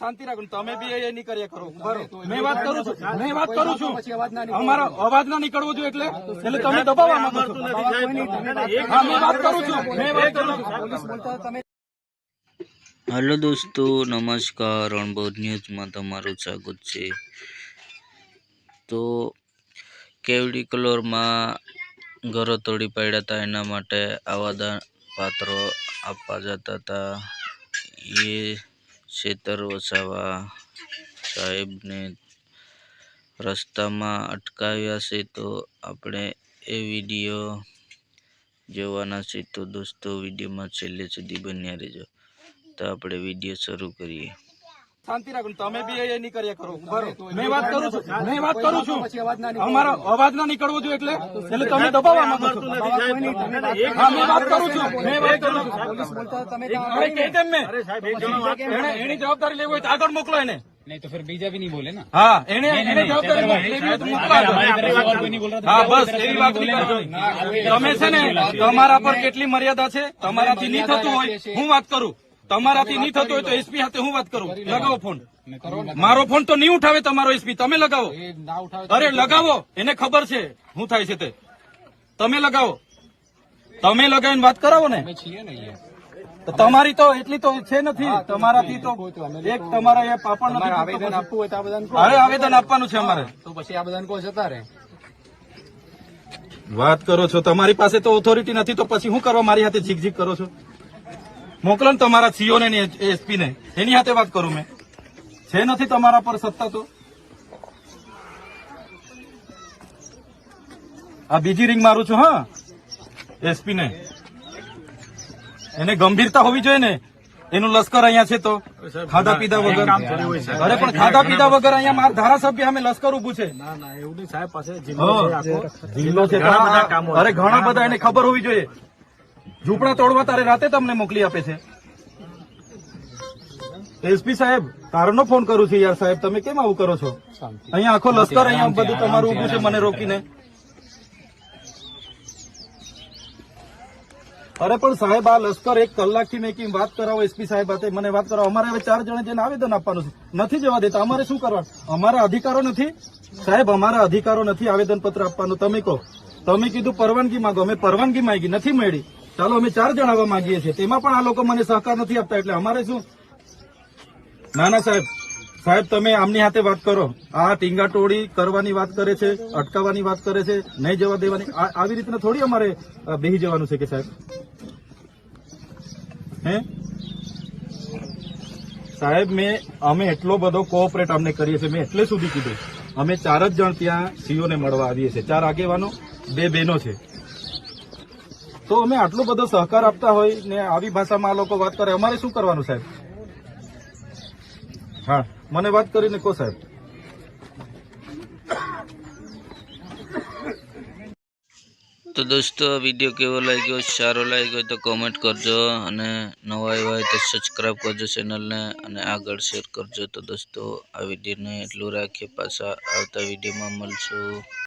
શાંતિ રાખો તમે બી એ નહીં કર્યા કરો બરોબર મેં વાત કરું છું. મેં વાત કરું છું. અમારો અવાજ ના નીકળવો જોઈએ એટલે. એટલે તમે દબાવવા માંગો છો. મેં વાત કરું છું. મેં વાત કરું છું. હેલો દોસ્તો નમસ્કાર. રણબોર ન્યૂઝમાં તમારું સ્વાગત છે. તો કેવડી કલોરમાં ઘરો તોડી પાડ્યા હતા એના માટે આવાદન પાત્રો આપવા જતા હતા. એ ખેતર વસાવા સાહેબને રસ્તામાં અટકાવ્યા છે તો આપણે એ વીડિયો જોવાના છે. તો દોસ્તો, વિડીયોમાં છેલ્લે સુધી બન્યા રહેજો. તો આપણે વીડિયો શરૂ કરીએ. શાંતિ રાખો તમે બી એ નહીં કર્યા કરો. મેં વાત કરું છું. મેં વાત કરું છું. અમારો અવાજ ના નીકળવો જોઈએ એટલે એટલે તમે દબાવવા માંગો છો. મેં વાત કરું છું. મેં વાત કરું એની જવાબદારી લેવી હોય તો આગળ મોકલો એને. નહીં તો ફિર બીજા ભી નહીં બોલે ને. હા એને એને હા બસ એવી વાત તમે છે ને તમારા પર કેટલી મર્યાદા છે? તમારાથી નહીં થતું હોય. હું વાત કરું. તમારાથી નહીં થતું હોય તો એસપી સાથે હું વાત કરું? લગાવો ફોન. મારો ફોન તો નહીં ઉઠાવે તમારો એસપી. તમે લગાવો. અરે લગાવો. એને ખબર છે હું થાય છે તે. તમે લગાવો. તમે લગાવીને વાત કરાવો ને. તમારી તો એટલી તો છે નથી. તમારાથી તો એક તમારા એ પાપડ આવેદન આપવું હોય તો આવેદન અરે આવેદન આપવાનું છે અમારે. તો પછી આવેદન કો જતા રહે. વાત કરો છો. તમારી પાસે તો ઓથોરિટી નથી તો પછી હું કરવા મારી સાથે ઝીક ઝીક કરો છો? મોકલો ને તમારા સીઓ ને એસપી ને. એની હાથે વાત કરું મેં. છે નથી તમારા પર સત્તા તો? આ બીજી રિંગ મારું છું હા? એસપી ને. એને ગંભીરતા હોવી જોઈએ ને. એનું લશ્કર અહીંયા છે તો. ખાધા પીધા વગર. અરે પણ ખાધા પીધા વગર અહીંયા મારા ધારાસભ્ય અમે લશ્કર ઉભું છે. જિલ્લો છે અરે ઘણા બધા એને ખબર હોવી જોઈએ. ઝૂંપડા તોડવા તારે રાતે તમને મોકલી આપે છે. એસપી સાહેબ તારનો ફોન કરું છું યાર સાહેબ. તમે કેમ આવું કરો છો? અહીંયા આખો લશ્કર અહીંયા બધું તમારું ઉભું છે મને રોકીને. અરે પણ સાહેબ આ લશ્કર એક કલાકથી મેં કેમ વાત કરાવો એસપી સાહેબ હાથે. મને વાત કરાવો. અમારે હવે ચાર જણે જેને આવેદન આપવાનું છે નથી જવા દેતા. અમારે શું કરવાનું અમારા અધિકારો નથી? સાહેબ અમારા અધિકારો નથી આવેદન પત્ર આપવાનું. તમે કહો. તમે કીધું પરવાનગી માંગો. અમે પરવાનગી માંગી. નથી મળી. ચાલો, અમે ચાર જણાવવા માંગીએ છીએ. તેમાં પણ આ લોકો મને સહકાર નથી આપતા, એટલે અમારે શું? ના ના, સાહેબ. સાહેબ, તમે આમની હાથે વાત કરો. આ ટીંગા ટોળી કરવાની વાત કરે છે, અટકાવવાની વાત કરે છે, નહીં જવા દેવાની. આવી રીતના થોડી અમારે બેહી જવાનું છે કે સાહેબ? હે? સાહેબ, મેં, અમે એટલો બધો કોઓપરેટ અમને કરીએ છીએ. મેં એટલે સુધી કીધું. અમે ચાર જ જણ ત્યાં સીઓને મળવા આવીએ છીએ. ચાર આગેવાનો, બે બહેનો છે. તો અમે આટલો બધો સહકાર આપતા હોય ને આવી ભાષામાં આ લોકો વાત કરે, અમારે શું કરવાનું સાહેબ? હા, મને વાત કરીને કહો સાહેબ. તો દોસ્તો વીડિયો કેવો લાગ્યો? સારો લાગ્યો તો કોમેન્ટ કરજો અને નવા એવા હોય તો સબસ્ક્રાઈબ કરજો ચેનલને અને આગળ શેર કરજો. તો દોસ્તો, આ વિડીયોને એટલું રાખીએ, પાછા આવતા વિડીયોમાં મળશું.